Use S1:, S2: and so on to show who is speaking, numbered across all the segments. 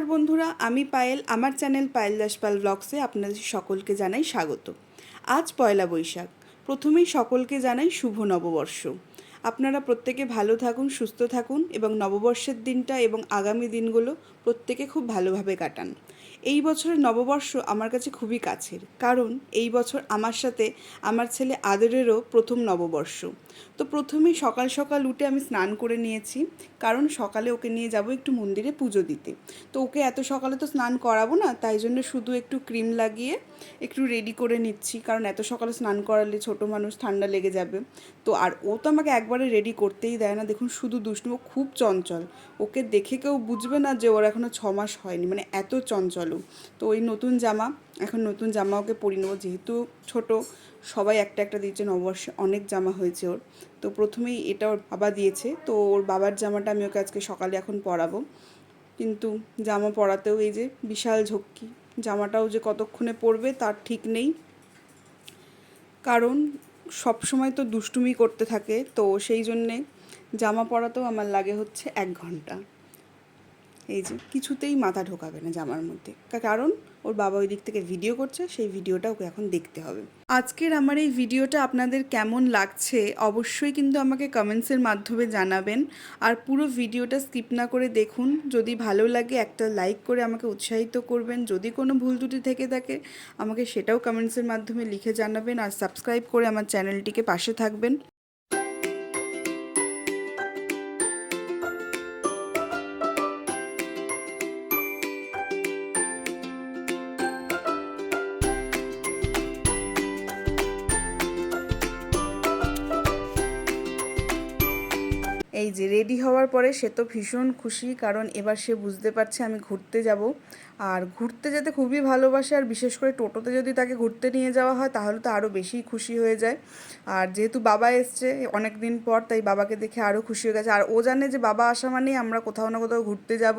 S1: নমস্কার বন্ধুরা, আমি পায়েল। আমার চ্যানেল পায়েল দাসপাল ব্লগসে আপনাদের সকলকে জানাই স্বাগত। আজ পয়লা বৈশাখ। প্রথমেই সকলকে জানাই শুভ নববর্ষ। আপনারা প্রত্যেকে ভালো থাকুন, সুস্থ থাকুন এবং নববর্ষের দিনটা এবং আগামী দিনগুলো প্রত্যেকে খুব ভালোভাবে কাটান। এই বছরের নববর্ষ আমার কাছে খুবই কাছের, কারণ এই বছর আমার সাথে আমার ছেলে আদরেরও প্রথম নববর্ষ। তো প্রথমেই সকাল সকাল উঠে আমি স্নান করে নিয়েছি, কারণ সকালে ওকে নিয়ে যাব একটু মন্দিরে পুজো দিতে। তো ওকে এত সকালে তো স্নান করাবো না, তাই জন্য শুধু একটু ক্রিম লাগিয়ে একটু রেডি করে নিচ্ছি, কারণ এত সকালে স্নান করালে ছোট মানুষ ঠান্ডা লেগে যাবে। তো আর ও তো আমাকে একবারে রেডি করতেই দেয় না, দেখুন শুধু দুষ্টু খুব চঞ্চল। ওকে দেখে কেউ বুঝবে না যে ওর এখনও ছ মাস হয়নি মানে এত চঞ্চলও তো ওই নতুন জামা, এখন নতুন জামা ওকে পরিয়ে নেব। যেহেতু ছোট, সবাই একটা একটা দিয়েছে, নববর্ষে অনেক জামা হয়েছে ওর। তো প্রথমেই এটা ওর বাবা দিয়েছে। তো ওর বাবার জামাটা আমি ওকে আজকে সকালে এখন পরাবো। কিন্তু জামা পরাতেও এই যে বিশাল ঝক্কি। জামাটাও যে কতক্ষণে পরবে তার ঠিক নেই। কারণ সব সময় তো দুষ্টুমি করতে থাকে। তো সেই জন্যে জামা পরাতেও আমার লাগে হচ্ছে এক ঘণ্টা। এই যে কিছুতেই মাথা ঢোকাবে না জামার মধ্যে। কারণ ওর বাবা ওই দিক থেকে ভিডিও করছে, সেই ভিডিওটা ওকে এখন দেখতে হবে। আজকের আমার এই ভিডিওটা আপনাদের কেমন লাগছে অবশ্যই কিন্তু আমাকে কমেন্টসের মাধ্যমে জানাবেন। আর পুরো ভিডিওটা স্কিপ না করে দেখুন, যদি ভালো লাগে একটা লাইক করে আমাকে উৎসাহিত করবেন। যদি কোনো ভুল ত্রুটি থেকে থাকে, আমাকে সেটাও কমেন্টসের মাধ্যমে লিখে জানাবেন। আর সাবস্ক্রাইব করে আমার চ্যানেলটিকে পাশে থাকবেন। যে রেডি হওয়ার পরে সে তো ভীষণ খুশি, কারণ এবার সে বুঝতে পারছে আমি ঘুরতে যাব। আর ঘুরতে যেতে খুবই ভালোবাসে, আর বিশেষ করে টোটোতে যদি তাকে ঘুরতে নিয়ে যাওয়া হয়, তাহলে তো আরও বেশি খুশি হয়ে যায়। আর যেহেতু বাবা এসছে অনেক দিন পর তাই বাবাকে দেখে আরও খুশি হয়ে গেছে। আর ও জানে যে বাবা আসা মানেই আমরা কোথাও না কোথাও ঘুরতে যাব।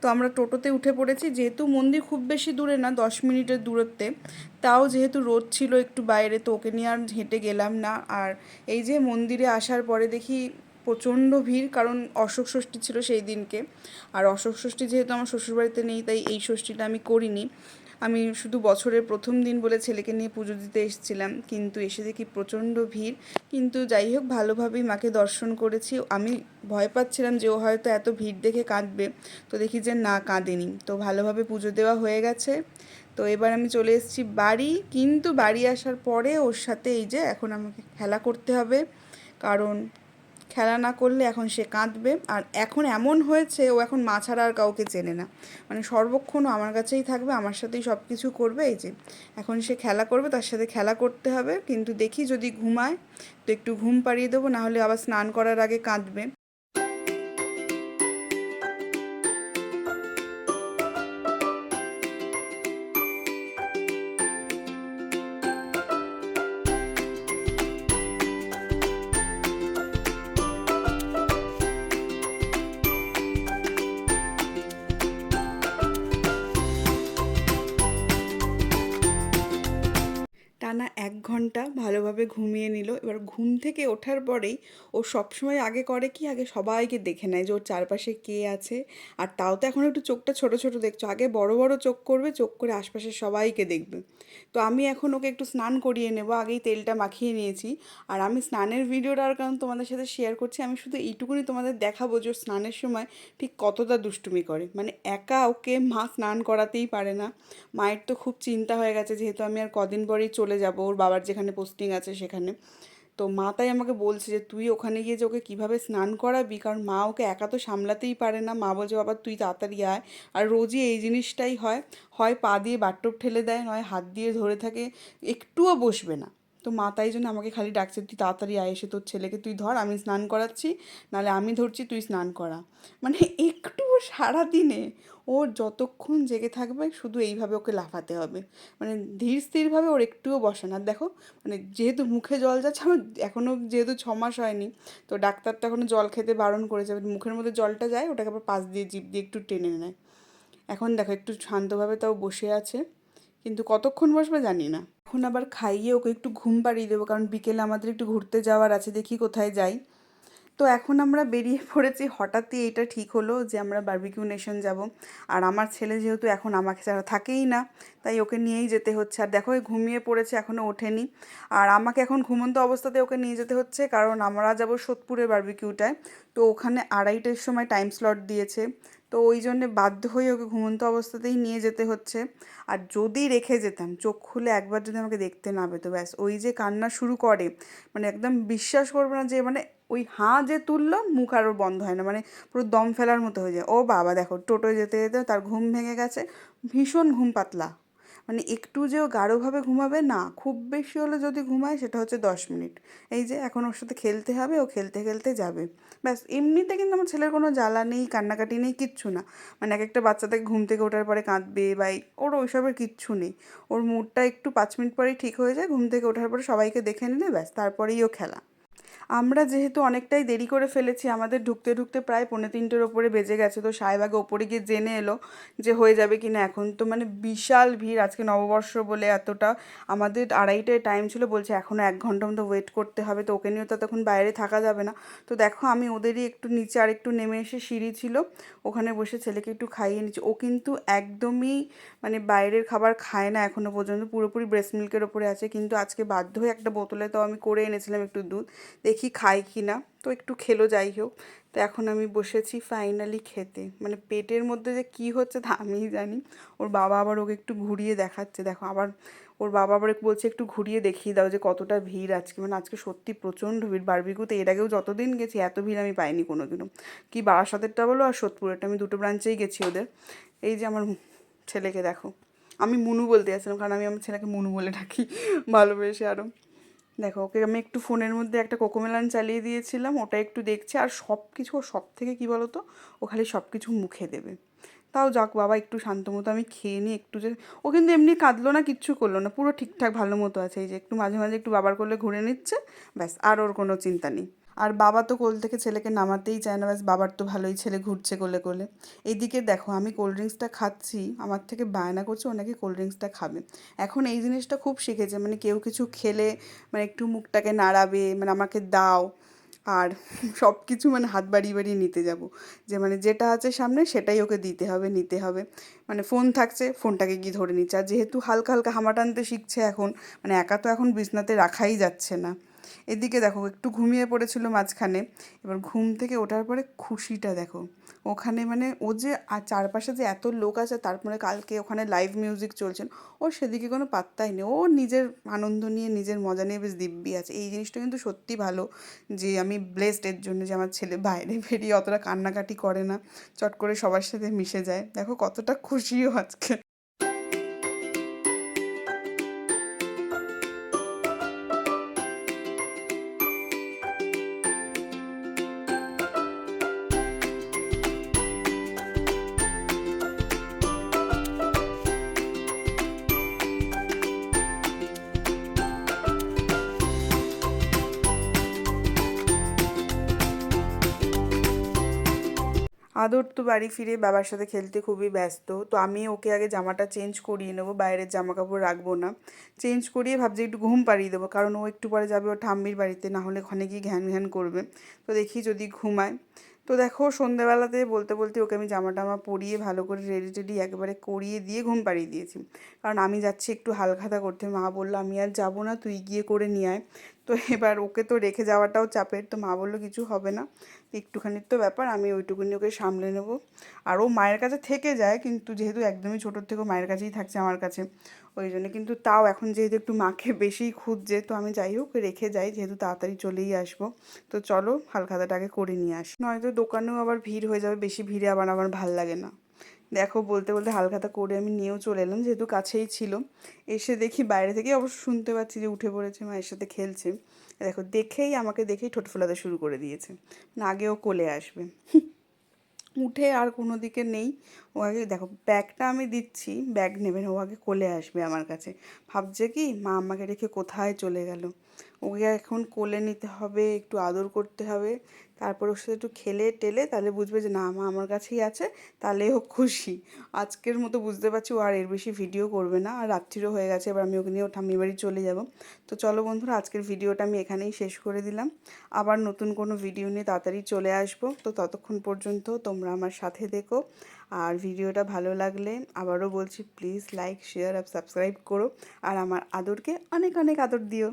S1: তো আমরা টোটোতে উঠে পড়েছি, যেহেতু মন্দির খুব বেশি দূরে না, দশ মিনিটের দূরত্বে, তাও যেহেতু রোদ ছিল একটু বাইরে, তো ওকে নিয়ে আর হেঁটে গেলাম না। আর এই যে মন্দিরে আসার পরে দেখি প্রচণ্ড ভিড়, কারণ অশোক ষষ্ঠী ছিল সেই দিনকে। আর অশোক ষষ্ঠী যেহেতু আমার শ্বশুরবাড়িতে নেই, তাই এই ষষ্ঠীটা আমি করিনি। আমি শুধু বছরের প্রথম দিন বলে ছেলেকে নিয়ে পুজো দিতে এসেছিলাম, কিন্তু এসে দেখি প্রচণ্ড ভিড়। কিন্তু যাই হোক, ভালোভাবেই মাকে দর্শন করেছি। আমি ভয় পাচ্ছিলাম যে ও হয়তো এত ভিড় দেখে কাঁদবে। তো দেখি যে না, কাঁদেনি। তো ভালোভাবে পুজো দেওয়া হয়ে গেছে। তো এবার আমি চলে এসেছি বাড়ি, কিন্তু বাড়ি আসার পরে ওর সাথে এই যে এখন আমাকে খেলা করতে হবে। কারণ খেলা না করলে এখন সে কাঁদবে। আর এখন এমন হয়েছে, ও এখন মা ছাড়া আর কাউকে চেনে না। মানে সর্বক্ষণ আমার কাছেই থাকবে, আমার সাথেই সব কিছু করবে, এই যে। এখন সে খেলা করবে, তার সাথে খেলা করতে হবে, কিন্তু দেখি যদি ঘুমায়, তো একটু ঘুম পাড়িয়ে দেবো, নাহলে আবার স্নান করার আগে কাঁদবে। ঘণ্টা ভালোভাবে ঘুমিয়ে নিল। এবার ঘুম থেকে ওঠার পরেই ও সবসময় আগে করে কি? আগে সবাইকে দেখে নেয় যে ওর চারপাশে কে আছে। আর তাও তো এখন একটু চোখটা ছোট ছোট দেখছ। আগে বড় বড় চোখ করবে, চোখ করে আশপাশের সবাইকে দেখবে। তো আমি এখন ওকে একটু স্নান করিয়ে নেব। আগেই তেলটা মাখিয়ে নিয়েছি। আর আমি স্নানের ভিডিওটা আর কারণ তোমাদের সাথে শেয়ার করছি, আমি শুধু এইটুকুনি তোমাদের দেখাবো যে স্নানের সময় ঠিক কতটা দুষ্টুমি করে। মানে একা ওকে মা স্নান করাতেই পারে না। মায়ের তো খুব চিন্তা হয়ে গেছে, যেহেতু আমি আর কদিন পরেই চলে যাব। ওর বাবার যেখানে পোস্টিং আছে সেখানে। তো মা তাই আমাকে বলছে যে, তুই ওখানে গিয়ে যে ওকে কীভাবে স্নান করাবি? কারণ মা ওকে একা তো সামলাতেই পারে না। মা বলছে, বাবা, তুই তাড়াতাড়ি আয়। আর রোজই এই জিনিসটাই হয়। হয় পা দিয়ে বাট্টপ ঠেলে দেয়, নয় হাত দিয়ে ধরে থাকে। একটুও বসবে না। তো মা তাই জন্য আমাকে খালি ডাকছে, তুই তাড়াতাড়ি আয়, এসে তোর ছেলেকে তুই ধর, আমি স্নান করাচ্ছি, নাহলে আমি ধরছি, তুই স্নান করা। মানে একটুও সারাদিনে ও যতক্ষণ জেগে থাকবে, শুধু এইভাবে ওকে লাফাতে হবে। মানে ধীর স্থিরভাবে ওর একটুও বসে না। দেখো মানে যেহেতু মুখে জল যাচ্ছে, আমার এখনও যেহেতু ছ মাস হয়নি, তো ডাক্তার তো এখনও জল খেতে বারণ করেছে। মুখের মধ্যে জলটা যায়, ওটাকে আবার পাশ দিয়ে জিভ দিয়ে একটু টেনে নেয়। এখন দেখো, একটু শান্তভাবে তাও বসে আছে। কিন্তু কতক্ষণ বসবে জানি না। এখন আবার খাইয়ে ওকে একটু ঘুম পাড়িয়ে দেবো, কারণ বিকেলে আমাদের একটু ঘুরতে যাওয়ার আছে, দেখি কোথায় যাই। তো এখন আমরা বেরিয়ে পড়েছি, হঠাৎই এটা ঠিক হলো যে আমরা বার্বিকিউ নেশন যাব। আর আমার ছেলে যেহেতু এখন আমাকে ছাড়া থাকেই না, তাই ওকে নিয়েই যেতে হচ্ছে। আর দেখো ঘুমিয়ে পড়েছে এখনও ওঠেনি। আর আমাকে এখন ঘুমন্ত অবস্থাতে ওকে নিয়ে যেতে হচ্ছে, কারণ আমরা যাব সোদপুরের বার্বিকিউটায় তো ওখানে আড়াইটের সময় টাইম স্লট দিয়েছে। তো ওই জন্যে বাধ্য হয়ে ওকে ঘুমন্ত অবস্থাতেই নিয়ে যেতে হচ্ছে। আর যদি রেখে যেতাম, চোখ খুলে একবার যদি আমাকে দেখতে না পেতো, ব্যাস ওই যে কান্না শুরু করে মানে একদম বিশ্বাস করব না যে মানে ওই হাঁ যে তুললো, মুখ আর বন্ধ হয় না মানে পুরো দম ফেলার মতো হয়ে যায়। ও বাবা, দেখো টোটোয় যেতে যেতে তার ঘুম ভেঙে গেছে, ভীষণ ঘুম পাতলা। মানে একটু যে ও গাঢ়ভাবে ঘুমাবে, না, খুব বেশি হলে যদি ঘুমায় সেটা হচ্ছে দশ মিনিট। এই যে এখন ওর সাথে খেলতে হবে, ও খেলতে খেলতে যাবে। ব্যাস, এমনিতে কিন্তু আমার ছেলের কোনো জ্বালা নেই, কান্নাকাটি নেই, কিচ্ছু না। মানে এক একটা বাচ্চা থেকে ঘুম থেকে ওঠার পরে কাঁদবে বা ওর ওইসবের কিচ্ছু নেই। ওর মুডটা একটু পাঁচ মিনিট পরেই ঠিক হয়ে যায়, ঘুম থেকে ওঠার পরে সবাইকে দেখে নিলে ব্যাস, তারপরেই ও খেলা। আমরা যেহেতু অনেকটাই দেরি করে ফেলেছি, আমাদের ঢুকতে ঢুকতে প্রায় পৌনে তিনটের ওপরে বেজে গেছে। তো সাহেবাগে ওপরে গিয়ে জেনে এলো যে হয়ে যাবে কি না এখন তো মানে বিশাল ভিড় আজকে নববর্ষ বলে এতটা। আমাদের আড়াইটায় টাইম ছিল, বলছে এখনও এক ঘণ্টা মতো ওয়েট করতে হবে। তো ওকে নিয়েও তো তখন বাইরে থাকা যাবে না। তো দেখো, আমি ওদেরই একটু নিচে আর একটু নেমে এসে সিঁড়ি ছিল। ওখানে বসে ছেলেকে একটু খাইয়ে নিচ্ছি। ও কিন্তু একদমই মানে বাইরের খাবার খায় না এখনও পর্যন্ত। পুরোপুরি ব্রেস্ট মিল্কের ওপরে আছে। কিন্তু আজকে বাধ্য হয়ে একটা বোতলে তো আমি করে এনেছিলাম একটু দুধ। দেখি খাই কি না। তো একটু খেলো, যাই হোক। তো এখন আমি বসেছি ফাইনালি খেতে। মানে পেটের মধ্যে যে কী হচ্ছে তা আমিই জানি। ওর বাবা আবার ওকে একটু ঘুরিয়ে দেখাচ্ছে। দেখো, আবার ওর বাবা আবার বলছে, একটু ঘুরিয়ে দেখিয়ে দাও যে কতটা ভিড় আজকে। মানে আজকে সত্যি প্রচণ্ড ভিড়। বারবিকুতে এর আগেও যতদিন গেছি, এত ভিড় আমি পাইনি কোনো দিনও কি বারাসাতেরটা বলো আর সোদপুরেরটা? আমি দুটো ব্রাঞ্চেই গেছি ওদের। এই যে আমার ছেলেকে দেখো। আমি মুনু বলতে যাচ্ছিলাম, কারণ আমি আমার ছেলেকে মুনু বলে ডাকি। ভালোবেসে আরও দেখো, ওকে আমি একটু ফোনের মধ্যে একটা কোকোমেলান চালিয়ে দিয়েছিলাম, ওটা একটু দেখছে, আর সব কিছু ও সব থেকে কী বলো তো ও খালি সব কিছু মুখে দেবে। তাও যাক, বাবা একটু শান্ত মতো আমি খেয়ে নিই, একটু যে ও কিন্তু এমনি কাঁদলো না, কিচ্ছু করল না, পুরো ঠিকঠাক ভালো মতো আছে। এই যে একটু মাঝে মাঝে একটু বাবার করলে ঘুরে নিচ্ছে, ব্যাস, আর ওর কোনো চিন্তা নেই। আর বাবা তো কোল থেকে ছেলেকে নামাতেই চায় না, ব্যাস বাবার তো ভালোই, ছেলে ঘুরছে কোলে কোলে। এইদিকে দেখো, আমি কোল্ড ড্রিঙ্কসটা খাচ্ছি, আমার থেকে বায়না করছে ওনাকে কোল্ড ড্রিঙ্কসটা খাবে। এখন এই জিনিসটা খুব শিখেছে মানে কেউ কিছু খেলে মানে একটু মুখটাকে নাড়াবে মানে আমাকে দাও, আর সব কিছু মানে হাত বাড়িয়ে বাড়িয়ে নিতে যাব। যে মানে যেটা আছে সামনে, সেটাই ওকে দিতে হবে, নিতে হবে। মানে ফোন থাকছে, ফোনটাকে গিয়ে ধরে নিচ্ছে। আর যেহেতু হালকা হালকা হামা টানতে শিখছে এখন মানে একা তো এখন বিছনাতে রাখাই যাচ্ছে না। এদিকে দেখো, একটু ঘুমিয়ে পড়েছিল মাঝখানে। এবার ঘুম থেকে ওঠার পরে খুশিটা দেখো। ওখানে মানে ও যে আর চারপাশে যে এত লোক আছে তারপরে কালকে ওখানে লাইভ মিউজিক চলছেন ও সেদিকে কোনো পাত্তাই নেই। ও নিজের আনন্দ নিয়ে, নিজের মজা নিয়ে বেশ দিব্যি আছে। এই জিনিসটা কিন্তু সত্যি ভালো যে আমি ব্লেসড এর জন্য যে আমার ছেলে বাইরে বেরিয়ে অতটা কান্নাকাটি করে না। চট করে সবার সাথে মিশে যায়। দেখো কতটা খুশিও আজকে। আদর তো বাড়ি ফিরে বাবার সাথে খেলতে খুবই ব্যস্ত। তো আমি ওকে আগে জামাটা চেঞ্জ করিয়ে নেব, বাইরের জামা কাপড় রাখব না। চেঞ্জ করিয়ে ভাবছি একটু ঘুম পাড়িয়ে দেবো, কারণ ও একটু পরে যাবে ওর ঠাম্মির বাড়িতে, না হলে ওখানে গিয়ে ঘ্যান ঘ্যান করবে। তো দেখি যদি ঘুমায়। তো দেখো সন্ধ্যেবেলাতে বলতে বলতে ওকে আমি জামা টামা পরিয়ে ভালো করে রেডি টেডি একেবারে করিয়ে দিয়ে ঘুম পাড়িয়ে দিয়েছি। কারণ আমি যাচ্ছি একটু হালখাতা করতে। মা বলল, আমি আর যাব না, তুই গিয়ে করে নিয়ে আয়। তো এবার ওকে তো রেখে যাওয়াটাও চাপের, তো মা বলল কিছু হবে না। একটুখানির তো ব্যাপার, আমি ওইটুকুনি ওকে সামলে নেব। আর ও মায়ের কাছে থেকে যায়, কিন্তু যেহেতু একদমই ছোটোর থেকে মায়ের কাছেই থাকছে আমার কাছে, ওই জন্য কিন্তু তাও এখন যেহেতু একটু মাকে বেশিই খুঁজছে, তো আমি যাই হোক, রেখে যাই, যেহেতু তাড়াতাড়ি চলেই আসব। তো চলো হালখাতাটাকে করে নিয়ে আস। নয়তো দোকানেও আবার ভিড় হয়ে যাবে, বেশি ভিড়ে আবার আমার ভালো লাগে না। দেখো বলতে বলতে হালখাতা করে আমি নিয়েও চলে এলাম, যেহেতু কাছেই ছিল। এসে দেখি বাইরে থেকে অবশ্য শুনতে পাচ্ছি যে উঠে পড়েছে, মায়ের সাথে খেলছে। দেখো দেখেই, আমাকে দেখেই ঠোঁট ফোলাতে শুরু করে দিয়েছে। না আগেও কোলে আসবে। উঠে আর কোনো দিকে নেই। ও আগে, দেখো ব্যাগটা আমি দিচ্ছি, ব্যাগ নেবেন ও আগে কোলে আসবে আমার কাছে। ভাবছে কি, মা আমাকে রেখে কোথায় চলে গেল? ওকে এখন কোলে নিতে হবে, একটু আদর করতে হবে। তারপর ওর সাথে একটু খেলে টেলে তাহলে বুঝবে যে, না, মা আমার কাছেই আছে, তাহলে ও খুশি। আজকের মতো বুঝতে পারছি ও আর এর বেশি ভিডিও করবে না। আর রাত্রিরও হয়ে গেছে, এবার আমি ওকে নিয়ে ও ঠাম্মি বাড়ি চলে যাব। তো চলো বন্ধুরা, আজকের ভিডিওটা আমি এখানেই শেষ করে দিলাম। আবার নতুন কোনো ভিডিও নিয়ে তাড়াতাড়ি চলে আসব। তো ততক্ষণ পর্যন্ত তোমরা আমার সাথে দেখো আর ভিডিওটা ভালো লাগলে আবারও বলছি, প্লিজ লাইক, শেয়ার আর সাবস্ক্রাইব করো। আর আমার আদরকে অনেক অনেক আদর দিও।